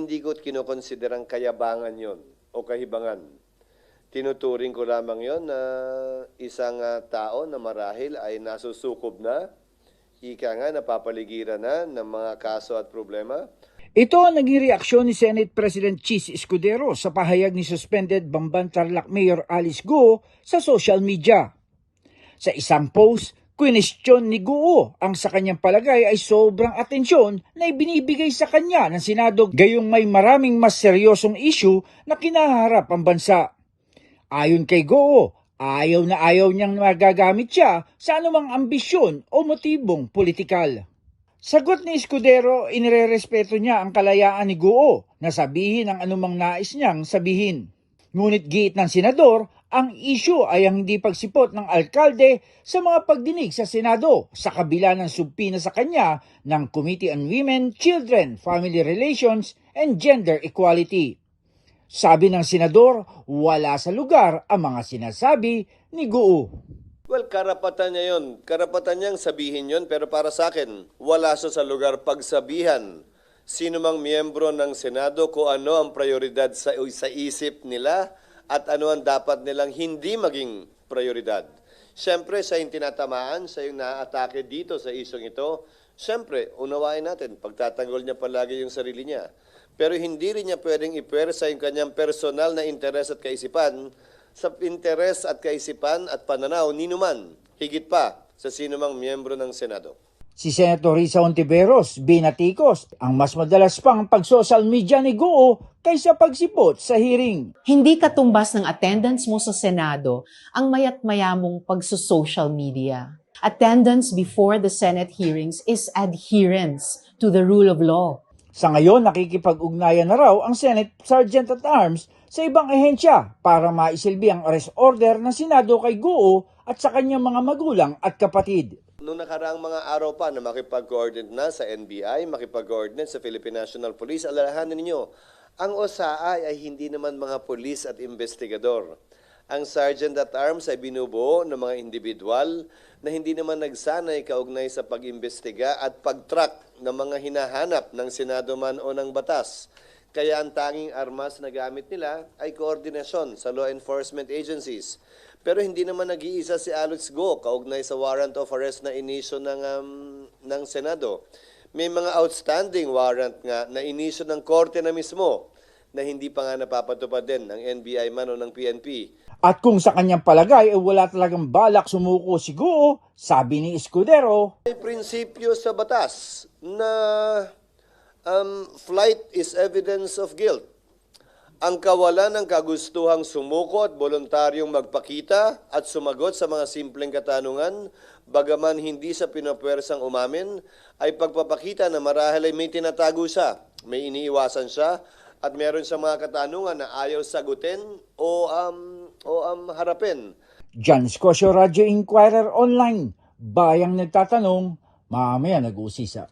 hindi ko kinokonsiderang kayabangan yon o kahibangan. Tinuturing ko lamang yon na isang ah, tao na marahil ay nasusukob na, ika nga napapaligiran na ng mga kaso at problema. Ito ang naging reaksyon ni Senate President Chis Escudero sa pahayag ni suspended Bamban Tarlac Mayor Alice Go sa social media. Sa isang post, kwinestyon ni Guo ang sa kanyang palagay ay sobrang atensyon na ibinibigay sa kanya ng Senado gayong may maraming mas seryosong issue na kinaharap ang bansa. Ayon kay Goo, ayaw na ayaw niyang magagamit siya sa anumang ambisyon o motibong politikal. Sagot ni Escudero, inirerespeto niya ang kalayaan ni Goo na sabihin ang anumang nais niyang sabihin. Ngunit giit ng senador, ang issue ay ang hindi pagsipot ng alkalde sa mga pagdinig sa Senado sa kabila ng subpina sa kanya ng Committee on Women, Children, Family Relations, and Gender Equality. Sabi ng senador, wala sa lugar ang mga sinasabi ni Goo. Well, karapatan niya yon. Karapatan niyang sabihin yon, pero para sa akin, wala siya sa lugar pagsabihan. Sino mang miyembro ng Senado kung ano ang prioridad sa, sa isip nila at ano ang dapat nilang hindi maging prioridad. Siyempre, sa yung tinatamaan, sa yung naatake dito sa isyong ito, siyempre, unawain natin, pagtatanggol niya palagi yung sarili niya. Pero hindi rin niya pwedeng ipersa yung kanyang personal na interes at kaisipan sa interes at kaisipan at pananaw ni numan, higit pa sa sino mang miyembro ng Senado. Si Senator Risa Ontiveros, binatikos ang mas madalas pang pag-social media ni Goo kaysa pagsipot sa hearing. Hindi katumbas ng attendance mo sa Senado ang mayat maya mong pagso-social media. Attendance before the Senate hearings is adherence to the rule of law. Sa ngayon, nakikipag-ugnayan na raw ang Senate Sergeant at Arms sa ibang ehensya para maisilbi ang arrest order ng Senado kay Goo at sa kanyang mga magulang at kapatid. Noong nakaraang mga araw pa na makipag-coordinate na sa NBI, makipag-coordinate sa Philippine National Police, alalahanin ninyo, ang OSAA ay hindi naman mga polis at investigador. Ang Sergeant at Arms ay binubuo ng mga individual na hindi naman nagsanay kaugnay sa pag-imbestiga at pag-track ng mga hinahanap ng Senado man o ng batas. Kaya ang tanging armas na gamit nila ay koordinasyon sa law enforcement agencies. Pero hindi naman nag-iisa si Alex Go kaugnay sa warrant of arrest na inisyo ng, um, ng Senado. May mga outstanding warrant nga na inisyo ng korte na mismo na hindi pa nga napapatupad din ng NBI man o ng PNP. At kung sa kanyang palagay ay wala talagang balak sumuko si Goo, sabi ni Escudero, May prinsipyo sa batas na um, flight is evidence of guilt. Ang kawalan ng kagustuhang sumuko at voluntaryong magpakita at sumagot sa mga simpleng katanungan, bagaman hindi sa pinapwersang umamin, ay pagpapakita na marahil ay may tinatago siya, may iniiwasan siya, at meron sa mga katanungan na ayaw sagutin o, um, o um, harapin. John Scotia Radio Inquirer Online, bayang nagtatanong, mamaya nag-uusisa.